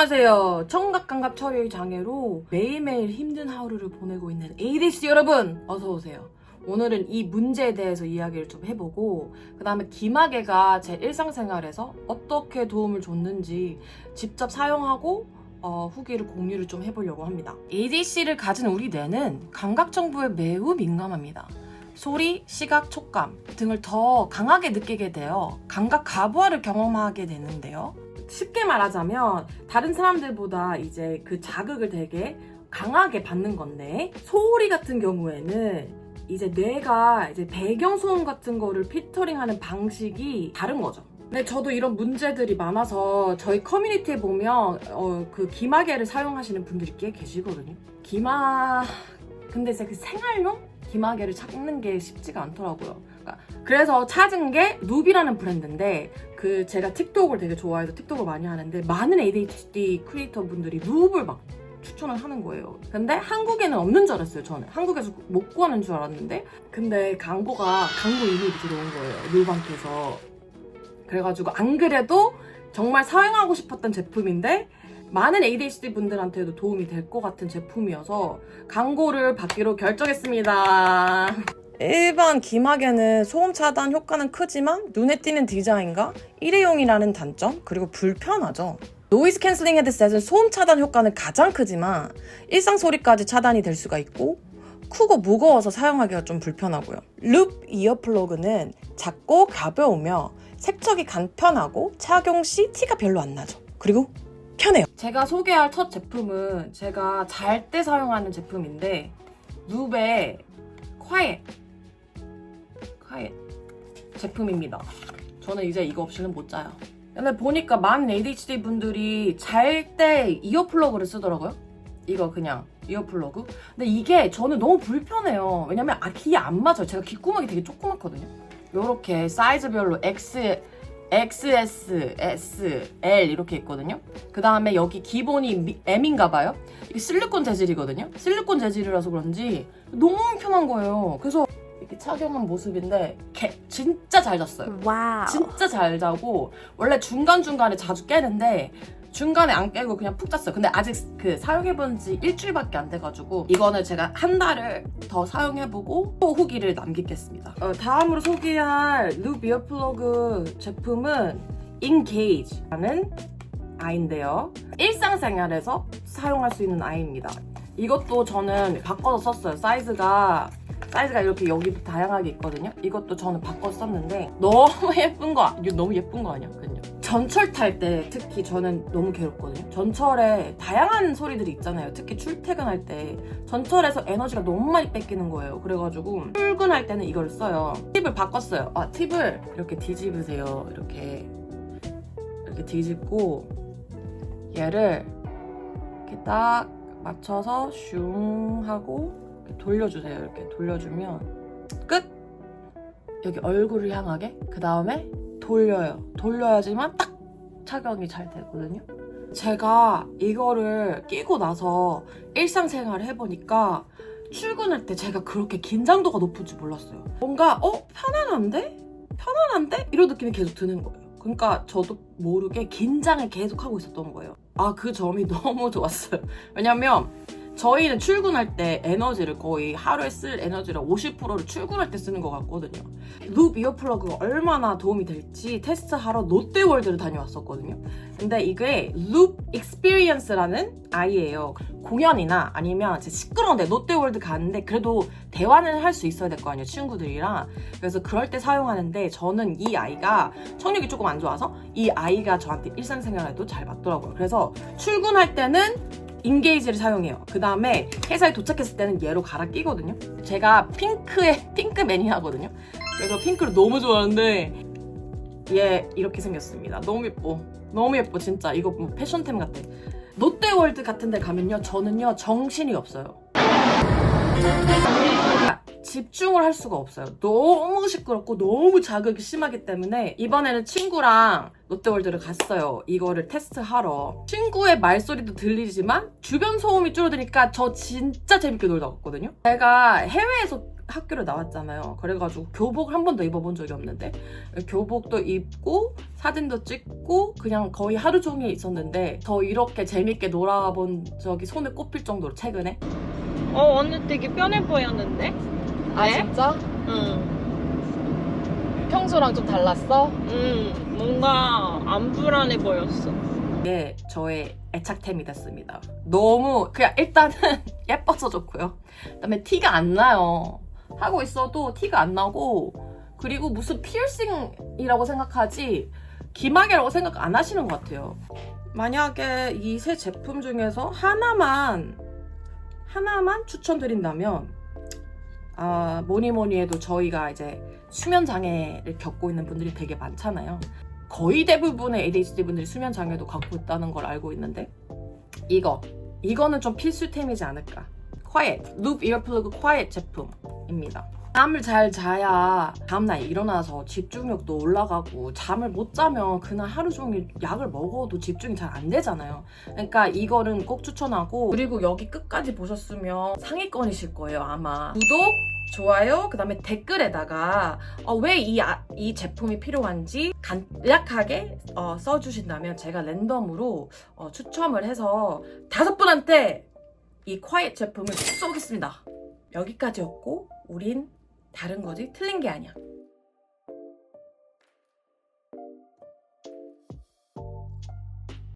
안녕하세요. 청각감각 처리 장애로 매일매일 힘든 하루를 보내고 있는 ADC 여러분 어서 오세요. 오늘은 이 문제에 대해서 이야기를 좀 해보고 그 다음에 기마개가 제 일상생활에서 어떻게 도움을 줬는지 직접 사용하고 어, 후기를 공유를 좀 해보려고 합니다. ADC를 가진 우리 뇌는 감각 정보에 매우 민감합니다. 소리, 시각, 촉감 등을 더 강하게 느끼게 되어 감각 가부화를 경험하게 되는데요. 쉽게 말하자면 다른 사람들보다 이제 그 자극을 되게 강하게 받는 건데 소리 같은 경우에는 이제 뇌가 이제 배경 소음 같은 거를 피터링하는 방식이 다른 거죠. 근데 저도 이런 문제들이 많아서 저희 커뮤니티에 보면 어, 그 기마개를 사용하시는 분들이 꽤 계시거든요. 기마 근데 이제 그 생활용 기마개를 찾는 게 쉽지가 않더라고요. 그러니까 그래서 찾은 게 눕이라는 브랜드인데 그 제가 틱톡을 되게 좋아해서 틱톡을 많이 하는데 많은 ADHD 크리에이터 분들이 눕을 막 추천을 하는 거예요. 근데 한국에는 없는 줄 알았어요, 저는. 한국에서 못 구하는 줄 알았는데 근데 광고가 광고 이메일이 들어온 거예요, 눕한테서. 그래가지고 안 그래도 정말 사용하고 싶었던 제품인데 많은 ADHD 분들한테도 도움이 될 것 같은 제품이어서 광고를 받기로 결정했습니다. 일반 기마개는 소음 차단 효과는 크지만 눈에 띄는 디자인과 일회용이라는 단점 그리고 불편하죠. 노이즈 캔슬링 헤드셋은 소음 차단 효과는 가장 크지만 일상 소리까지 차단이 될 수가 있고 크고 무거워서 사용하기가 좀 불편하고요. 룹 이어플러그는 작고 가벼우며 색적이 간편하고 착용 시 티가 별로 안 나죠. 그리고 편해요. 제가 소개할 첫 제품은 제가 잘 때 사용하는 제품인데 눕의 콰이엣 콰이엣 제품입니다. 저는 이제 이거 없이는 못 자요. 근데 보니까 많은 ADHD 분들이 잘 때 이어플러그를 쓰더라고요. 이거 그냥 이어플러그. 근데 이게 저는 너무 불편해요. 왜냐면 아, 귀에 안 맞아요. 제가 귓구멍이 되게 조그맣거든요. 요렇게 사이즈별로 X, XS, S, L 이렇게 있거든요. 그 다음에 여기 기본이 미- M인가 봐요. 이게 실리콘 재질이거든요. 실리콘 재질이라서 그런지 너무 편한 거예요. 그래서 이렇게 착용한 모습인데 개- 진짜 잘 잤어요. 와우. 진짜 잘 자고 원래 중간 중간에 자주 깨는데 중간에 안 깨고 그냥 푹 잤어요. 근데 아직 그 사용해본 지 일주일밖에 안 돼가지고 이거는 제가 한 달을 더 사용해보고 또 후기를 남기겠습니다. 어, 다음으로 소개할 룹 이어플러그 제품은 Engage라는 아이인데요. 일상생활에서 사용할 수 있는 아이입니다. 이것도 저는 바꿔서 썼어요. 사이즈가 사이즈가 이렇게 여기도 다양하게 있거든요. 이것도 저는 바꿔서 썼는데 너무 예쁜 거, 이거 너무 예쁜 거 아니야? 그죠? 전철 탈 때 특히 저는 너무 괴롭거든요. 전철에 다양한 소리들이 있잖아요. 특히 출퇴근할 때 전철에서 에너지가 너무 많이 뺏기는 거예요. 그래가지고 출근할 때는 이걸 써요. 팁을 바꿨어요. 아 팁을 이렇게 뒤집으세요. 이렇게 이렇게 뒤집고 얘를 이렇게 딱 맞춰서 슝 하고 돌려주세요. 이렇게 돌려주면 끝! 여기 얼굴을 향하게 그 다음에 돌려요. 돌려야지만 딱 착용이 잘 되거든요. 제가 이거를 끼고 나서 일상생활을 해보니까 출근할 때 제가 그렇게 긴장도가 줄 몰랐어요. 뭔가 어? 편안한데? 편안한데? 이런 느낌이 계속 드는 거예요. 그러니까 저도 모르게 긴장을 계속 하고 있었던 거예요. 아, 그 점이 너무 좋았어요. 왜냐면 저희는 출근할 때 에너지를 거의 하루에 쓸 에너지를 50%를 출근할 때 쓰는 것 같거든요. 룹 이어플러그가 얼마나 도움이 될지 테스트하러 롯데월드를 다녀왔었거든요. 근데 이게 룹 익스피리언스라는 아이예요. 공연이나 아니면 제 시끄러운데 롯데월드 가는데 그래도 대화는 할 수 있어야 될 거 아니에요 친구들이랑 그래서 그럴 때 사용하는데 저는 이 아이가 청력이 조금 안 좋아서 이 아이가 저한테 일상생활에도 잘 맞더라고요 그래서 출근할 때는 인게이지를 사용해요. 그 다음에 회사에 도착했을 때는 얘로 갈아 끼거든요. 제가 핑크의 핑크 매니아거든요. 그래서 핑크를 너무 좋아하는데 얘 이렇게 생겼습니다. 너무 예뻐. 너무 예뻐 진짜. 이거 뭐 패션템 같아. 롯데월드 같은 데 가면요. 저는요. 정신이 없어요. 집중을 할 수가 없어요. 너무 시끄럽고 너무 자극이 심하기 때문에 이번에는 친구랑 롯데월드를 갔어요. 이거를 테스트하러. 친구의 말소리도 들리지만 주변 소음이 줄어드니까 저 진짜 재밌게 놀다 왔거든요. 제가 해외에서 학교를 나왔잖아요. 그래가지고 교복 한 번도 입어본 적이 없는데 교복도 입고 사진도 찍고 그냥 거의 하루 종일 있었는데 더 이렇게 재밌게 놀아본 적이 손에 꼽힐 정도로 최근에 어 오늘 되게 편해 보였는데? 아 네? 진짜? 응. 평소랑 좀 달랐어? 응. 뭔가 안 불안해 보였어. 이게 저의 애착템이 됐습니다. 너무 그냥 일단은 예뻐서 좋고요. 그다음에 티가 안 나요. 하고 있어도 티가 안 나고 그리고 무슨 피어싱이라고 생각하지 기마개라고 생각 안 하시는 것 같아요. 만약에 이 세 제품 중에서 하나만 하나만 추천드린다면 아 뭐니 뭐니 해도 저희가 이제 수면 장애를 겪고 있는 분들이 되게 많잖아요. 거의 대부분의 ADHD 분들이 수면 장애도 갖고 있다는 걸 알고 있는데 이거 이거는 좀 필수템이지 않을까. Quiet, Loop Earplug Quiet 제품입니다. 잠을 잘 자야 다음날 일어나서 집중력도 올라가고 잠을 못 자면 그날 하루 종일 약을 먹어도 집중이 잘 안 되잖아요. 그러니까 이거는 꼭 추천하고 그리고 여기 끝까지 보셨으면 상위권이실 거예요 아마. 구독, 좋아요, 그 다음에 댓글에다가 어, 왜이 이 제품이 필요한지 간략하게 어, 써주신다면 제가 랜덤으로 어, 추첨을 해서 다섯 분한테 이 콰이트 제품을 쏘겠습니다. 여기까지였고 우린 다른 거지 틀린 게 아니야.